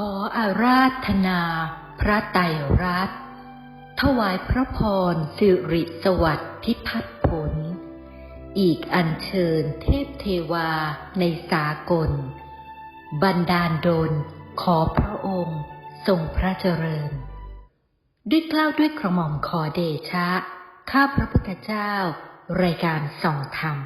ขออาราธนา พระไตรรัตน์ถวายพระพรสิริสวัสดิ์พิพัฒน์ผล อีกอัญเชิญเทพเทวาในสากล บันดาลดลขอพระองค์ทรงพระเจริญ ด้วยเกล้าวด้วยกระหม่อมขอเดชะ ข้าพระพุทธเจ้า รายการส่องธรรม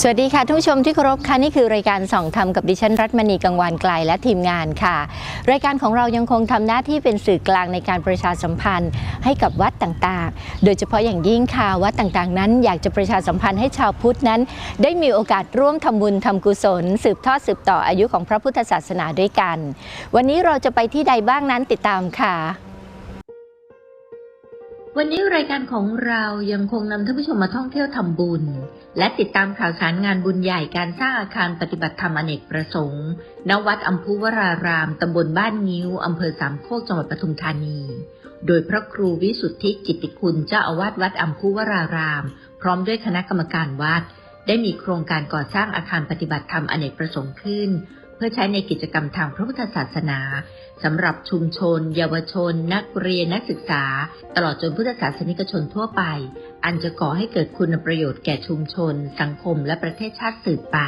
สวัสดีค่ะทุกผู้ชมที่เคารพค่ะนี่คือรายการส่องธรรมกับดิฉันรัตมณีกังวานไกลและทีมงานค่ะ รายการของเรายังคงทำหน้าที่เป็นสื่อกลางในการประชาสัมพันธ์ให้กับวัดต่างๆ โดยเฉพาะอย่างยิ่งค่ะวัดต่างๆ นั้น อยากจะประชาสัมพันธ์ให้ชาวพุทธนั้น ได้มีโอกาสร่วมทำบุญทำกุศล สืบทอดสืบต่ออายุของพระพุทธศาสนาด้วยกัน วันนี้เราจะไปที่ใดบ้างนั้นติดตามค่ะวันนี้รายการของเรายังคงนำท่านผู้ชมมาท่องเที่ยวทำบุญ และติดตามข่าวสารงานบุญใหญ่การสร้างอาคารปฏิบัติธรรมอเนกประสงค์ ณ วัดอัมพุวราราม ตำบลบ้านงิ้ว อำเภอสามโคก จังหวัดปทุมธานี โดยพระครูวิสุทธิกิตติคุณเจ้าอาวาสวัดอัมพุวราราม พร้อมด้วยคณะกรรมการวัด ได้มีโครงการก่อสร้างอาคารปฏิบัติธรรมอเนกประสงค์ขึ้น เพื่อใช้ในกิจกรรมทางพระพุทธศาสนา สำหรับชุมชน เยาวชน นักเรียนนักศึกษา ตลอดจนพุทธศาสนิกชนทั่วไป อันจะก่อให้เกิดคุณประโยชน์แก่ชุมชน สังคมและประเทศชาติสืบไป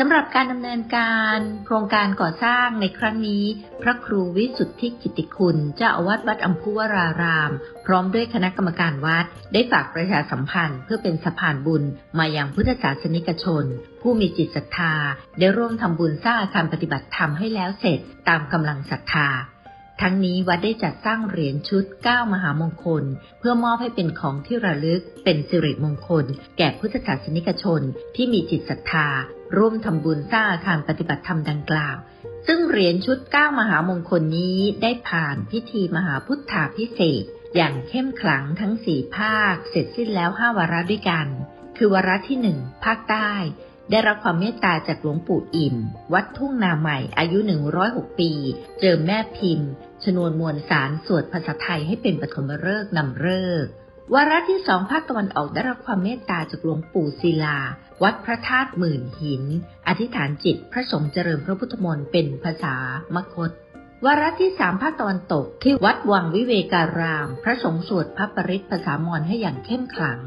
สำหรับการดำเนินการโครงการก่อสร้างในครั้งนี้ พระครูวิสุทธิกิติคุณเจ้าอาวาสวัดอัมพุวราราม พร้อมด้วยคณะกรรมการวัด ได้ฝากประชาสัมพันธ์เพื่อเป็นสะพานบุญมายังพุทธศาสนิกชน ผู้มีจิตศรัทธาได้ร่วมทำบุญสร้างอาคารปฏิบัติธรรมให้แล้วเสร็จตามกำลังศรัทธา ทั้งนี้วัดได้จัดสร้างเหรียญชุด 9 มหามงคล เพื่อมอบให้เป็นของที่ระลึกเป็นสิริมงคล แก่พุทธศาสนิกชนที่มีจิตศรัทธา ร่วมทำบุญสร้างอาคารปฏิบัติธรรมดังกล่าว ซึ่งเหรียญชุด 9 มหามงคลนี้ได้ผ่านพิธีมหาพุทธาพิเศษอย่างเข้มขลังทั้งสี่ภาค เสร็จสิ้นแล้ว5วาระด้วยกัน คือวาระที่1ภาคใต้ ได้รับความเมตตาจากหลวงปู่อิ่ม วัดทุ่งนาใหม่ อายุ 106 ปี เจิมแม่พิมพ์ ชนวนมวลสารสวดภาษาไทยให้เป็นปฐมฤกษ์นำฤกษ์วาระที่สองภาคตะวันออกได้รับความเมตตาจากหลวงปู่ศิลา วัดพระธาตุหมื่นหิน อธิษฐานจิตพระสงฆ์เจริญพระพุทธมนต์เป็นภาษามคตวาระที่สามภาคตะวันตกที่วัดวังวิเวการาม พระสงฆ์สวดพระปริตภาษามอญให้อย่างเข้มขลัง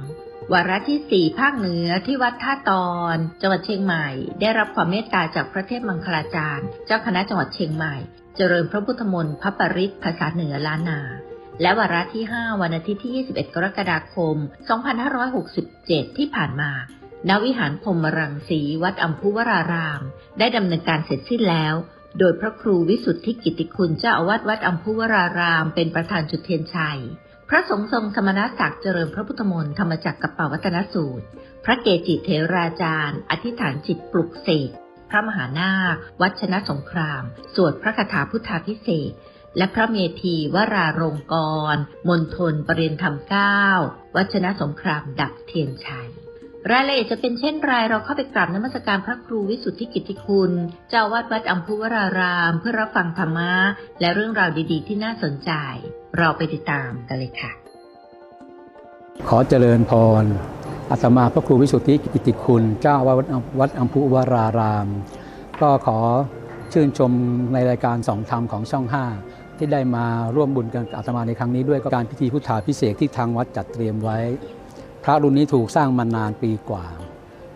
วาระที่สี่ภาคเหนือที่วัดท่าตอน จังหวัดเชียงใหม่ ได้รับความเมตตาจากพระเทพมังคลาจารย์ เจ้าคณะจังหวัดเชียงใหม่ เจริญพระพุทธมนต์พระปริตภาษาเหนือล้านนา และวาระที่ 5 วันอาทิตย์ที่ 21 กรกฎาคม 2567 ที่ผ่านมาณวิหารพรมรังสีวัดอัมพุวราราม ได้ดำเนินการเสร็จสิ้นแล้ว โดยพระครูวิสุทธิกิติคุณเจ้าอาวาสวัดอัมพุวราราม เป็นประธานจุดเทียนชัย พระสงฆ์ทรงสมณศักดิ์เจริญพระพุทธมนต์ธรรมจักรกับปวัตนสูตร พระเกจิเทราจารย์ อธิษฐานจิตปลุกเสกพระมหานาควัชนะสงคราม สวดพระคาถาพุทธาพิเศษ และพระเมธีวรารงกรมณฑลปรริยนธรรมเก้าวัชนะสงครามดับเทียนชัย รายละเอียดจะเป็นเช่นไรเราเข้าไปกราบนมัสการพระครูวิสุทธิกิติคุณ เจ้าวาดวัดอัมพุวราราม เพื่อรับฟังธรรมะและเรื่องราวดีๆ ที่น่าสนใจ เราไปติดตามกันเลยค่ะ ขอเจริญพรอาตมาพระครูวิสุทธิกิติคุณ เจ้าอาวัดวัดอัมพุวราราม ก็ขอชื่นชมในรายการสองธรรมของช่อง 5 ที่ได้มาร่วมบุญกันอาตมาในครั้งนี้ด้วยก็การพิธีพุทธาพิเศษที่ทางวัดจัดเตรียมไว้ ระรุ่นนี้ถูกสร้างมานานปีกว่า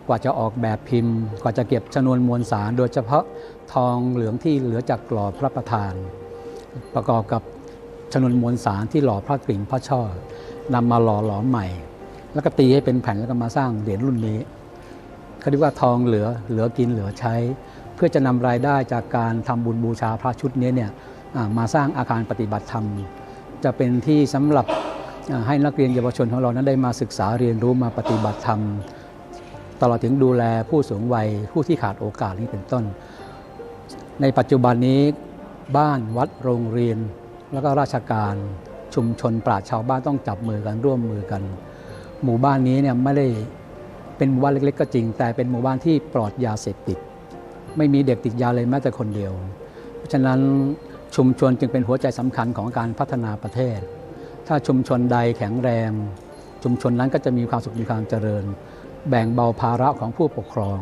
กว่าจะออกแบบพิมพ์ กว่าจะเก็บชนวนมวลสาร โดยเฉพาะทองเหลืองที่เหลือจากกรอบพระประธาน ประกอบกับชนวนมวลสารที่หล่อพระกริ่งพระช่อนำมาหล่อหลอมใหม่ แล้วก็ตีให้เป็นแผ่นแล้วก็มาสร้างเหรียญรุ่นนี้เขาเรียกว่าทองเหลือเหลือกินเหลือใช้ เพื่อจะนำรายได้จากการทำบุญบูชาพระชุดนี้เนี่ยมาสร้างอาคารปฏิบัติธรรม จะเป็นที่สำหรับ ให้นักเรียนเยาวชนของเรานั้นได้มาศึกษาเรียนรู้มาปฏิบัติธรรม ตลอดถึงดูแลผู้สูงวัยผู้ที่ขาดโอกาสนี้เป็นต้น ในปัจจุบันนี้บ้านวัดโรงเรียน แล้วก็ราชการชุมชนปราชชาวบ้านต้องจับมือกันร่วมมือกัน หมู่บ้านนี้เนี่ยไม่ได้เป็นหมู่บ้านเล็ก ๆ ก็จริง แต่เป็นหมู่บ้านที่ปลอดยาเสพติด ไม่มีเด็กติดยาเลยแม้แต่คนเดียว เพราะฉะนั้นชุมชนจึงเป็นหัวใจสำคัญของการพัฒนาประเทศ ถ้าชุมชนใดแข็งแรง ชุมชนนั้นก็จะมีความสุขมีความเจริญ แบ่งเบาภาระของผู้ปกครอง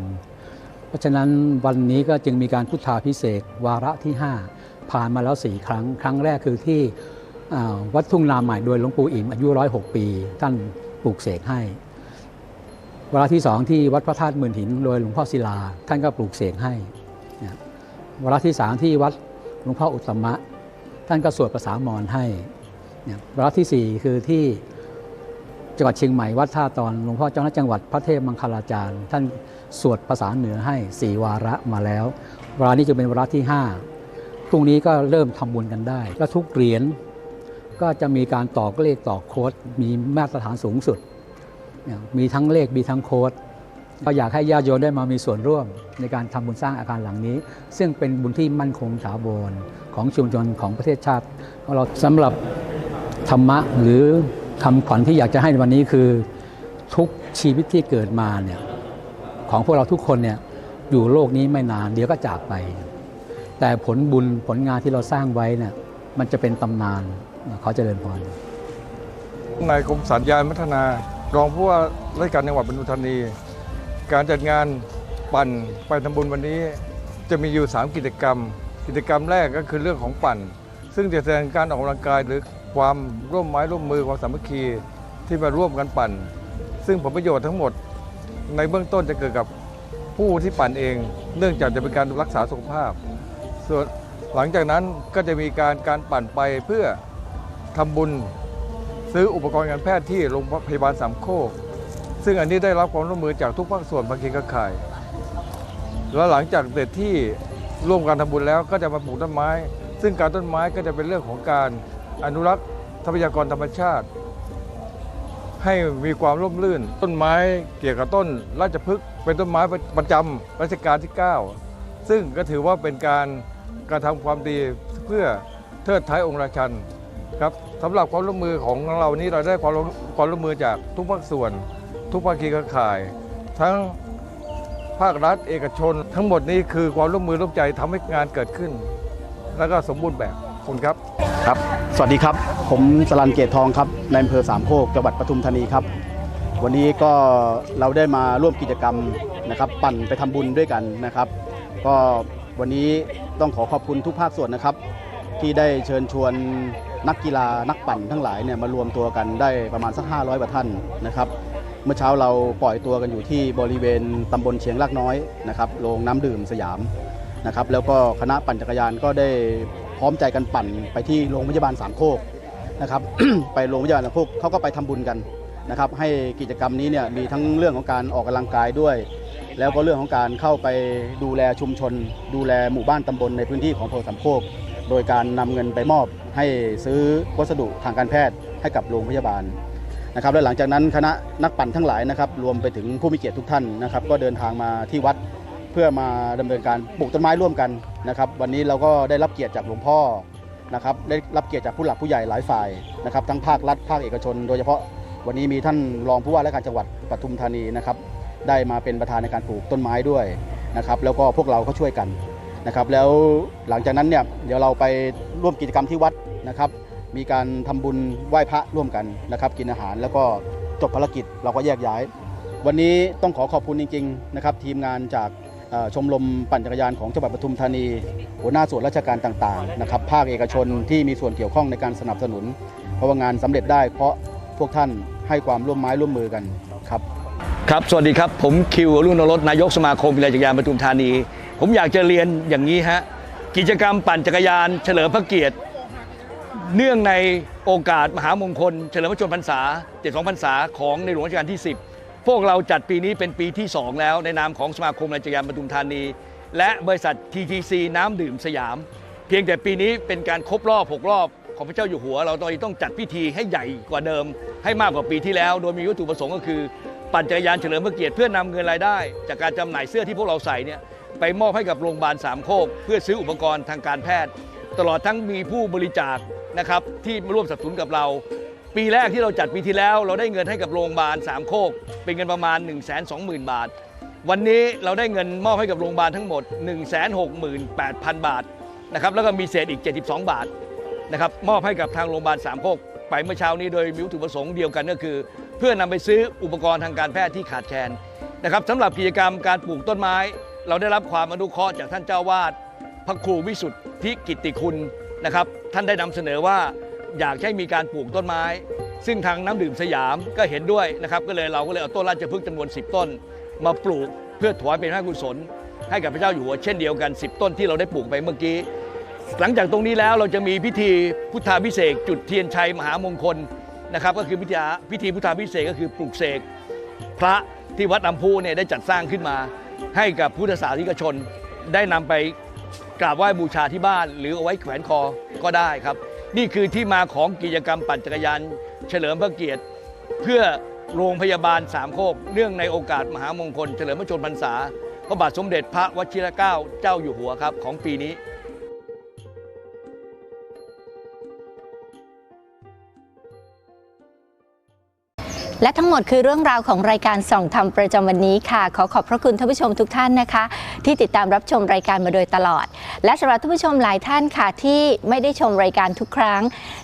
เพราะฉะนั้นวันนี้ก็จึงมีการพุทธาพิเศษวาระที่ 5 ผ่านมาแล้ว 4 ครั้ง ครั้งแรกคือที่วัดทุ่งนาใหม่โดยหลวงปู่อิ่มอายุ106ปี ท่านปลูกเสกให้วาระที่สองที่วัดพระธาตุหมื่นหินโดยหลวงพ่อศิลา ท่านก็ปลูกเสกให้นะวาระที่สามที่วัดหลวงพ่ออุตตมะ ท่านก็สวดภาษามอญให้ วาระที่สี่คือที่จังหวัดเชียงใหม่วัดท่าตอนหลวงพ่อเจ้าหน้าจังหวัดพระเทพมังคลาจารย์ ท่านสวดภาษาเหนือให้สี่วาระมาแล้ว วาระนี้จะเป็นวาระที่ห้าพรุ่งนี้ก็เริ่มทำบุญกันได้ แล้วทุกเหรียญก็จะมีการต่อเลขต่อโค้ดมีมาตรฐานสูงสุด มีทั้งเลขมีทั้งโค้ดก็อยากให้ญาติโยมได้มามีส่วนร่วมในการทำบุญสร้างอาคารหลังนี้ ซึ่งเป็นบุญที่มั่นคงถาวรของชุมชนของประเทศชาติของเราสำหรับ ธรรมะหรือคำขวัญที่อยากจะให้ในวันนี้คือทุกชีวิตที่เกิดมาเนี่ยของพวกเราทุกคนเนี่ยอยู่โลกนี้ไม่นานเดี๋ยวก็จากไป แต่ผลบุญผลงานที่เราสร้างไว้เนี่ยมันจะเป็นตำนานขอเจริญพรนายกรมสารยานพัฒนารองผู้ว่าราชการจังหวัดปทุมธานี การจัดงานปั่นไปทำบุญวันนี้จะมีอยู่ 3 กิจกรรม กิจกรรมแรกก็คือเรื่องของปั่น ซึ่งจะแสดงการออกกำลังกายหรือ ความร่วมไม้ร่วมมือความสามัคคีที่มาร่วมกันปั่น ซึ่งผลประโยชน์ทั้งหมดในเบื้องต้นจะเกิดกับผู้ที่ปั่นเอง เนื่องจากจะเป็นการรักษาสุขภาพ ส่วนหลังจากนั้นก็จะมีการการปั่นไปเพื่อทำบุญซื้ออุปกรณ์การแพทย์ที่โรงพยาบาลสามโคก ซึ่งอันนี้ได้รับความร่วมมือจากทุกภาคส่วนภาคีเครือข่าย แล้วหลังจากเสร็จที่ร่วมกันทำบุญแล้วก็จะมาปลูกต้นไม้ ซึ่งการต้นไม้ก็จะเป็นเรื่องของการ อนุรักษ์ทรัพยากรธรรมชาติ ให้มีความร่มรื่น ต้นไม้เกี่ยวกับต้นราชพฤกษ์เป็นต้นไม้ประจำรัชกาลที่ 9 ซึ่งก็ถือว่าเป็นการกระทำความดีเพื่อเทิดท้ายองค์ราชันครับสำหรับความร่วมมือของเรานี้เราได้ความร่วมความร่วมมือจากทุกภาคส่วน ทุกภาคีเครือข่าย ทั้งภาครัฐเอกชน ทั้งหมดนี้คือความร่วมมือร่วมใจทำให้งานเกิดขึ้น แล้วก็สมบูรณ์แบบ คุณครับครับ สวัสดีครับ ผมสลันเกตทองครับในอำเภอสามโคกจังหวัดปทุมธานีครับ วันนี้ก็เราได้มาร่วมกิจกรรมนะครับ ปั่นไปทำบุญด้วยกันนะครับ ก็วันนี้ต้องขอขอบคุณทุกภาคส่วนนะครับ ที่ได้เชิญชวนนักกีฬานักปั่นทั้งหลายเนี่ยมารวมตัวกันได้ประมาณสัก 500กว่าท่านนะครับ เมื่อเช้าเราปล่อยตัวกันอยู่ที่บริเวณตำบลเชียงรากน้อยนะครับโรงน้ำดื่มสยามนะครับแล้วก็คณะปั่นจักรยานก็ได้ ร้อมใจกันปั่นไปที่โรงพยาบาลสามโคกนะครับไปโรงพยาบาลสามโคกเขาก็ไปทำบุญกันนะครับให้กิจกรรมนี้เนี่ยมีทั้งเรื่องของการออกกำลังกายด้วย แล้วก็เรื่องของการเข้าไปดูแลชุมชน ดูแลหมู่บ้านตำบลในพื้นที่ของอำเภอสามโคก โดยการนำเงินไปมอบให้ซื้อวัสดุทางการแพทย์ให้กับโรงพยาบาลนะครับและหลังจากนั้นคณะนักปั่นทั้งหลายนะครับรวมไปถึงผู้มีเกียรติทุกท่านนะครับก็เดินทางมาที่วัด เพื่อมาดำเนินการปลูกต้นไม้ร่วมกันนะครับ วันนี้เราก็ได้รับเกียรติจากหลวงพ่อนะครับ ได้รับเกียรติจากผู้หลักผู้ใหญ่หลายฝ่ายนะครับ ทั้งภาครัฐภาคเอกชน โดยเฉพาะวันนี้มีท่านรองผู้ว่าราชการจังหวัดปทุมธานีนะครับ ได้มาเป็นประธานในการปลูกต้นไม้ด้วยนะครับ แล้วก็พวกเราก็ช่วยกันนะครับ แล้วหลังจากนั้นเนี่ยเดี๋ยวเราไปร่วมกิจกรรมที่วัดนะครับ มีการทำบุญไหว้พระร่วมกันนะครับ กินอาหารแล้วก็จบภารกิจเราก็แยกย้าย วันนี้ต้องขอขอบคุณจริง ๆ นะครับ ทีมงานจาก ชมรมปั่นจักรยานของจังหวัดปทุมธานี หัวหน้าส่วนราชการต่างๆนะครับภาคเอกชนที่มีส่วนเกี่ยวข้องในการสนับสนุน เพราะว่างานสำเร็จได้เพราะพวกท่านให้ความร่วมไม้ร่วมมือกันครับครับ สวัสดีครับ ผมคิวรุ่นนรสนายกสมาคมกีฬาจักรยานปทุมธานี ผมอยากจะเรียนอย่างนี้ฮะกิจกรรมปั่นจักรยาน เฉลิมพระเกียรติ เนื่องในโอกาสมหามงคล เฉลิมพระชนมพรรษา 72พรรษาของในหลวงรัชกาลที่ 10 พวกเราจัดปีนี้เป็นปีที่ 2 แล้วในนามของสมาคมกีฬาจักรยานปทุมธานี และบริษัท TTC น้ำดื่มสยาม เพียงแต่ปีนี้เป็นการครบรอบ 6 รอบ ของพระเจ้าอยู่หัว เราตอนนี้ต้องจัดพิธีให้ใหญ่กว่าเดิม ให้มากกว่าปีที่แล้ว โดยมีวัตถุประสงค์ก็คือ ปั่นจักรยานเฉลิมพระเกียรติเพื่อนำเงินรายได้ จากการจำหน่ายเสื้อที่พวกเราใส่เนี่ยไปมอบให้กับโรงพยาบาลสามโคกเพื่อซื้ออุปกรณ์ทางการแพทย์ ตลอดทั้งมีผู้บริจาคนะครับที่ร่วมสนับสนุนกับเรา ปีแรกที่เราจัดปีที่แล้ว เราได้เงินให้กับโรงพยาบาลสามโคก เป็นเงินประมาณ 1 2 0 0 0 0 บาท วันนี้เราได้เงินมอบให้กับโรงพยาบาลทั้งหมด 1 6 8 0 0 0 บาทนะครับแล้วก็มีเศษอีก 72 บาทนะครับมอบให้กับทางโรงพยาบาลสามโคก ไปเมื่อเช้านี้โดยมีวัตถุประสงค์เดียวกันก็คือ เพื่อนำไปซื้ออุปกรณ์ทางการแพทย์ที่ขาดแคลนนะครับสำหรับกิจกรรมการปลูกต้นไม้ เราได้รับความอนุเคราะห์จากท่านเจ้าวาดพระครูวิสุทธิกิตติคุณนะครับท่านได้นำเสนอว่า อยากให้มีการปลูกต้นไม้ ซึ่งทางน้ำดื่มสยามก็เห็นด้วยนะครับก็เลยเราก็เลยเอาต้นราชพฤกษ์จำนวน 10 ต้น มาปลูกเพื่อถวายเป็นพระกุศล ให้กับพระเจ้าอยู่หัวเช่นเดียวกัน 10 ต้นที่เราได้ปลูกไปเมื่อกี้ หลังจากตรงนี้แล้วเราจะมีพิธีพุทธาพิเศษจุดเทียนชัยมหามงคลนะครับก็คือพิธีพิธีพุทธาพิเศษก็คือปลูกเสกพระที่วัดอัมพูเนี่ยได้จัดสร้างขึ้นมา ให้กับพุทธศาสนิกชนได้นำไปกราบไหว้บูชาที่บ้าน หรือเอาไว้แขวนคอก็ได้ครับ นี่คือที่มาของกิจกรรมปั่นจักรยาน เฉลิมพระเกียรติ เพื่อโรงพยาบาลสามโคก เนื่องในโอกาสมหามงคล เฉลิมพระชนมพรรษา พระบาทสมเด็จพระวชิรเกล้าเจ้าอยู่หัวครับของปีนี้ และทั้งหมดคือเรื่องราวของรายการส่องธรรมประจำวันนี้ค่ะ ขอขอบพระคุณท่านผู้ชมทุกท่านนะคะ ที่ติดตามรับชมรายการมาโดยตลอด และสำหรับท่านผู้ชมหลายท่านค่ะที่ไม่ได้ชมรายการทุกครั้ง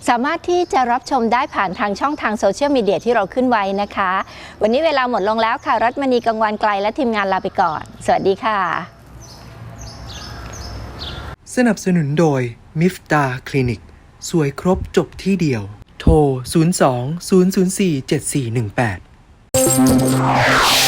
สามารถที่จะรับชมได้ผ่านทางช่องทางโซเชียลมีเดียที่เราขึ้นไว้นะคะ วันนี้เวลาหมดลงแล้วค่ะ รัตมณีกังวานไกลและทีมงานลาไปก่อน สวัสดีค่ะ สนับสนุนโดยมิฟตาคลินิก สวยครบจบที่เดียว โทร 02 004 7418